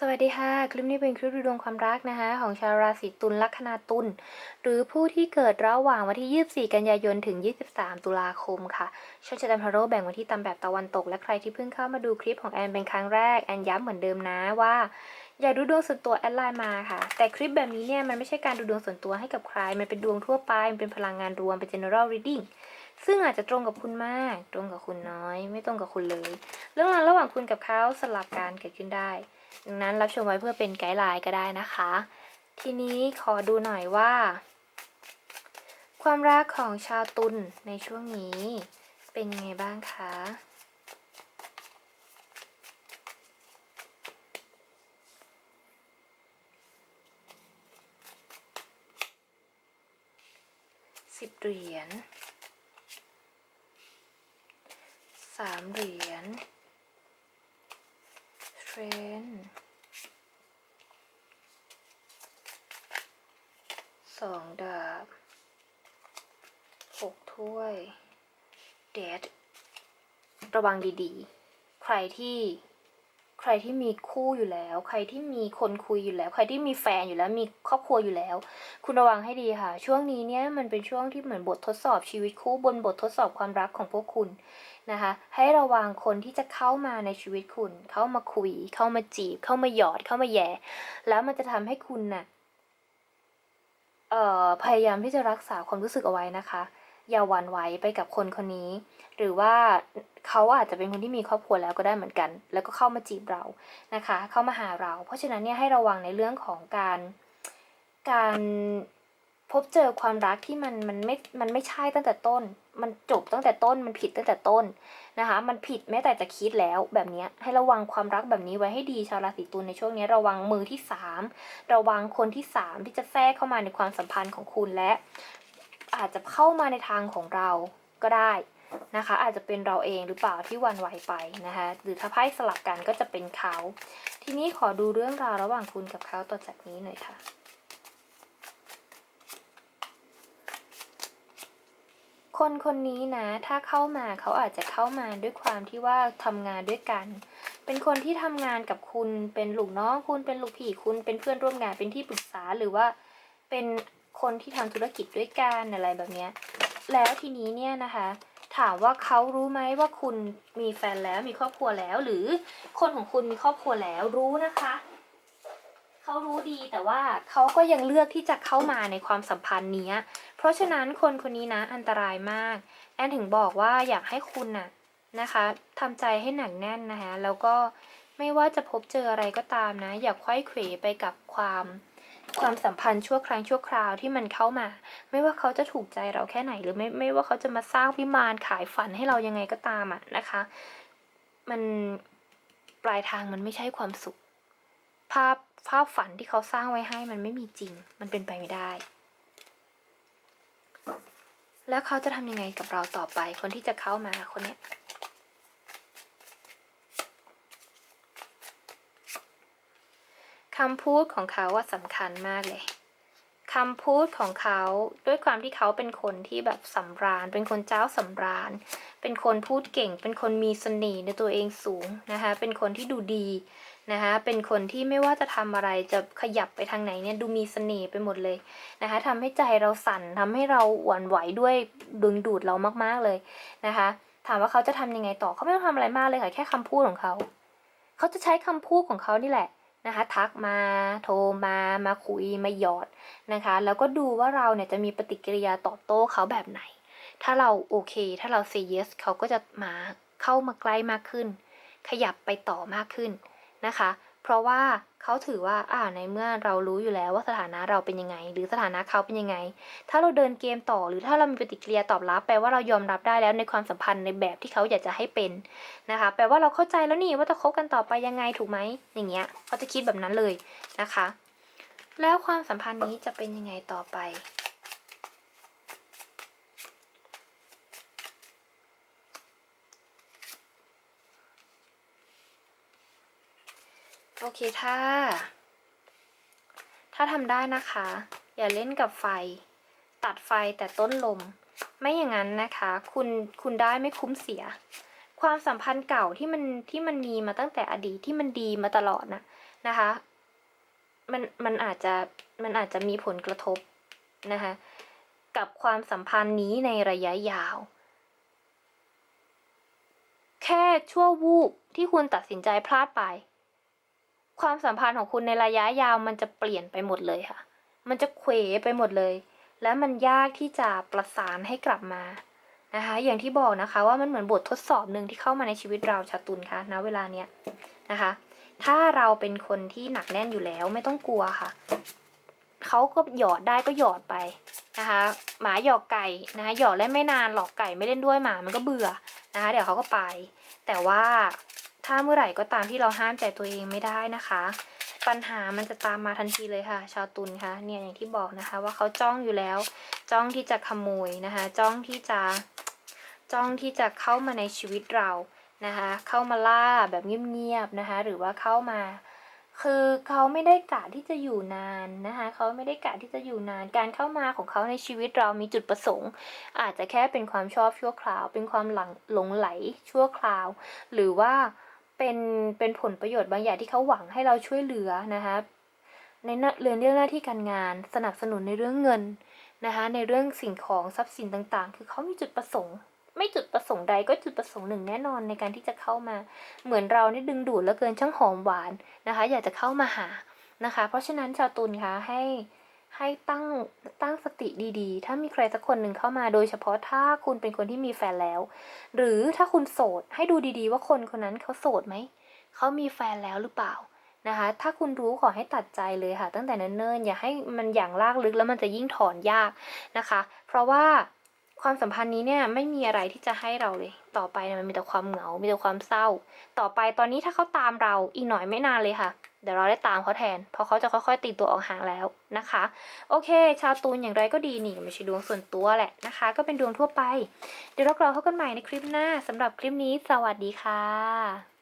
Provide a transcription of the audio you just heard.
สวัสดีค่ะ คลิปนี้เป็นคลิปดูดวงความรักนะคะของชาวราศีตุลลัคนาตุลหรือผู้ที่เกิดระหว่างวันที่ 24 กันยายนถึง 23 ตุลาคมค่ะชนชะตาพาโรแบ่งวันที่ตามแบบตะวันตก และใครที่เพิ่งเข้ามาดูคลิปของแอนเป็นครั้งแรกแอนย้ำเหมือนเดิมนะว่าอย่าดูดวงส่วนตัวแอดไลน์มาค่ะ แต่คลิปแบบนี้เนี่ยมันไม่ใช่การดูดวงส่วนตัวให้กับใคร มันเป็นดวงทั่วไปมันเป็นพลังงานรวมเป็น general reading ซึ่งอาจจะตรงกับคุณมาก ตรงกับคุณน้อย ไม่ตรงกับคุณเลย เรื่องราวระหว่างคุณกับเขาสลับการเกิดขึ้นได้ ดังนั้นรับชมไว้เพื่อเป็นไกด์ไลน์ก็ได้นะคะ ทีนี้ขอดูหน่อยว่า ความรักของชาวตุลในช่วงนี้เป็นยังไงบ้างคะสิบเหรียญสามเหรียญ เทรน สองดาบหกถ้วยเดดระวังดีๆ ใครที่ใครที่มีคู่อยู่แล้ว ใครที่มีคนคุยอยู่แล้ว ใครที่มีแฟนอยู่แล้ว มีครอบครัวอยู่แล้ว คุณระวังให้ดีค่ะ ช่วงนี้เนี่ยมันเป็นช่วงที่เหมือนบททดสอบชีวิตคู่บนบททดสอบความรักของพวกคุณนะคะ ให้ระวังคนที่จะเข้ามาในชีวิตคุณ เข้ามาคุย เข้ามาจีบ เข้ามาหยอด เข้ามาแย่ แล้วมันจะทำให้คุณน่ะ เอ่อพยายามที่จะรักษาความรู้สึกเอาไว้นะคะ อย่าหวั่นไหวไปกับคนคนนี้ หรือว่าเขาอาจจะเป็นคนที่มีครอบครัวแล้วก็ได้เหมือนกัน แล้วก็เข้ามาจีบเรานะคะ เข้ามาหาเรา เพราะฉะนั้นเนี่ยให้ระวังในเรื่องของการการพบเจอความรักที่มันมันไม่มันไม่ใช่ตั้งแต่ต้น มันจบตั้งแต่ต้นมันผิดตั้งแต่ต้น นะคะ มันผิดแม้แต่จะคิดแล้วแบบนี้ให้ระวังความรักแบบนี้ไว้ให้ดีชาวราศีตุลในช่วงนี้ระวังมือที่สามระวังคนที่สามที่จะแทรกเข้ามาในความสัมพันธ์ของคุณและ อาจจะเข้ามาในทางของเราก็ได้นะคะ อาจจะเป็นเราเองหรือเปล่าที่วันไหวไปนะคะหรือถ้าไพ่สลับกันก็จะเป็นเขา ทีนี้ขอดูเรื่องราวระหว่างคุณกับเขาต่อจากนี้หน่อยค่ะ คนคนนี้นะถ้าเข้ามาเขาอาจจะเข้ามาด้วยความที่ว่าทำงานด้วยกัน เป็นคนที่ทำงานกับคุณเป็นลูกน้องคุณเป็นลูกพี่คุณเป็นเพื่อนร่วมงานเป็นที่ปรึกษาหรือว่าเป็นคนที่ทำธุรกิจด้วยกันอะไรแบบเนี้ยแล้วทีนี้เนี่ยนะคะ ถามว่าเขารู้ไหมว่าคุณมีแฟนแล้วมีครอบครัวแล้ว หรือคนของคุณมีครอบครัวแล้วรู้นะคะ เขารู้ดีแต่ว่าเขาก็ยังเลือกที่จะเข้ามาในความสัมพันธ์เนี้ยเพราะฉะนั้นคนคนนี้นะอันตรายมาก แอนถึงบอกว่าอยากให้คุณน่ะนะคะทำใจให้หนักแน่นนะคะแล้วก็ไม่ว่าจะพบเจออะไรก็ตามนะ อย่าไขว้เขวไปกับความความสัมพันธ์ชั่วครั้งชั่วคราวที่มันเข้ามา ไม่ว่าเขาจะถูกใจเราแค่ไหน หรือไม่ไม่ว่าเขาจะมาสร้างวิมานขายฝันให้เรายังไงก็ตามอะนะคะ มันปลายทางมันไม่ใช่ความสุข ภาพ ภาพฝันที่เขาสร้างไว้ให้มันไม่มีจริง มันเป็นไปไม่ได้ แล้วเขาจะทำยังไงกับเราต่อไป คนที่จะเข้ามาคนเนี้ยคำพูดของเขาว่าสำคัญมากเลยคำพูดของเขาด้วยความที่เขาเป็นคนที่แบบสำราญ เป็นคนเจ้าสำราญ เป็นคนพูดเก่ง เป็นคนมีเสน่ห์ในตัวเองสูงนะคะ เป็นคนที่ดูดี นะคะเป็นคนที่ไม่ว่าจะทำอะไรจะขยับไปทางไหนเนี่ยดูมีเสน่ห์ไปหมดเลยนะคะทำให้ใจเราสั่นทำให้เราหวั่นไหวด้วยดึงดูดเรามากๆเลยนะคะ ถามว่าเขาจะทำยังไงต่อเขาไม่ต้องทำอะไรมากเลยค่ะแค่คำพูดของเขาเขาจะใช้คำพูดของเขานี่แหละนะคะทักมาโทรมามาคุยมาหยอดนะคะ แล้วก็ดูว่าเราเนี่ยจะมีปฏิกิริยาตอบโต้เขาแบบไหน ถ้าเราโอเค ถ้าเรา say yes เขาก็จะมาเข้ามาใกล้มากขึ้น ขยับไปต่อมากขึ้น นะคะ เพราะว่าเขาถือว่าอ่าในเมื่อเรารู้อยู่แล้วว่าสถานะเราเป็นยังไง หรือสถานะเขาเป็นยังไง ถ้าเราเดินเกมต่อหรือถ้าเรามีปฏิกิริยาตอบรับแปลว่าเรายอมรับได้แล้วในความสัมพันธ์ในแบบที่เขาอยากจะให้เป็นนะคะ แปลว่าเราเข้าใจแล้วนี่ว่าจะคบกันต่อไปยังไงถูกไหมอย่างเงี้ยเขาจะคิดแบบนั้นเลยนะคะ แล้วความสัมพันธ์นี้จะเป็นยังไงต่อไป โอเคถ้า ถ้าทำได้นะคะ อย่าเล่นกับไฟ ตัดไฟแต่ต้นลม ไม่อย่างนั้นนะคะ คุณคุณได้ไม่คุ้มเสีย ความสัมพันธ์เก่าที่มันที่มันมีมาตั้งแต่อดีตที่มันดีมาตลอดนะนะคะ มันมันอาจจะมันอาจจะมีผลกระทบนะคะกับความสัมพันธ์นี้ในระยะยาว แค่ชั่ววูบที่คุณตัดสินใจพลาดไป ความสัมพันธ์ของคุณในระยะยาวมันจะเปลี่ยนไปหมดเลยค่ะ มันจะเขวไปหมดเลย และมันยากที่จะประสานให้กลับมานะคะ อย่างที่บอกนะคะว่ามันเหมือนบททดสอบหนึ่งที่เข้ามาในชีวิตเราชาตุลคะณเวลาเนี้ยนะคะ ถ้าเราเป็นคนที่หนักแน่นอยู่แล้วไม่ต้องกลัวค่ะเขาก็หยอดได้ก็หยอดไปนะคะ หมาหยอกไก่นะคะหยอดเล่นไม่นานหลอกไก่ไม่เล่นด้วยหมามันก็เบื่อนะคะ เดี๋ยวเขาก็ไป แต่ว่า ถ้าเมื่อไหร่ก็ตามที่เราห้ามใจตัวเองไม่ได้นะคะ ปัญหามันจะตามมาทันทีเลยค่ะ ชาวตุลคะเนี่ยอย่างที่บอกนะคะ ว่าเขาจ้องอยู่แล้ว จ้องที่จะขโมยนะคะ จ้องที่จะจ้องที่จะเข้ามาในชีวิตเรานะคะ เข้ามาล่าแบบเงียบๆนะคะ หรือว่าเข้ามา คือเขาไม่ได้กะที่จะอยู่นานนะคะเขาไม่ได้กะที่จะอยู่นาน การเข้ามาของเขาในชีวิตเรามีจุดประสงค์ อาจจะแค่เป็นความชอบชั่วคราว เป็นความหลงหลงไหลชั่วคราว หรือว่า เป็นเป็นผลประโยชน์บางอย่างที่เขาหวังให้เราช่วยเหลือนะคะในหน้าเรื่องเรื่องหน้าที่การงานสนับสนุนในเรื่องเงินนะคะในเรื่องสิ่งของทรัพย์สินต่างๆ คือเขามีจุดประสงค์ ไม่จุดประสงค์ใดก็จุดประสงค์หนึ่งแน่นอนในการที่จะเข้ามา เหมือนเรานี่ดึงดูดแล้วเกินช่างหอมหวานนะคะ อยากจะเข้ามาหานะคะ เพราะฉะนั้นชาวตุลคะให้ ให้ตั้งตั้งสติดีๆ ถ้ามีใครสักคนหนึ่งเข้ามาโดยเฉพาะถ้าคุณเป็นคนที่มีแฟนแล้ว หรือถ้าคุณโสดให้ดูดีๆ ว่าคนคนนั้นเขาโสดไหม เขามีแฟนแล้วหรือเปล่านะคะ ถ้าคุณรู้ขอให้ตัดใจเลยค่ะ ตั้งแต่เนิ่นๆ อย่าให้มันอย่างลากลึกแล้วมันจะยิ่งถอนยากนะคะ เพราะว่าความสัมพันธ์นี้เนี่ยไม่มีอะไรที่จะให้เราเลย ต่อไปนะมันมีแต่ความเหงา มีแต่ความเศร้า ต่อไปตอนนี้ถ้าเขาตามเราอีกหน่อยไม่นานเลยค่ะ เดี๋ยวเราได้ตามเขาแทน เพราะเขาจะค่อยๆตีตัวออกห่างแล้วนะคะ โอเค ชาวตูนอย่างไรก็ดีนี่ไม่ใช่ดวงส่วนตัวแหละนะคะ ก็เป็นดวงทั่วไป เดี๋ยวเรากลับพบกันใหม่ในคลิปหน้าสำหรับคลิปนี้ สวัสดีค่ะ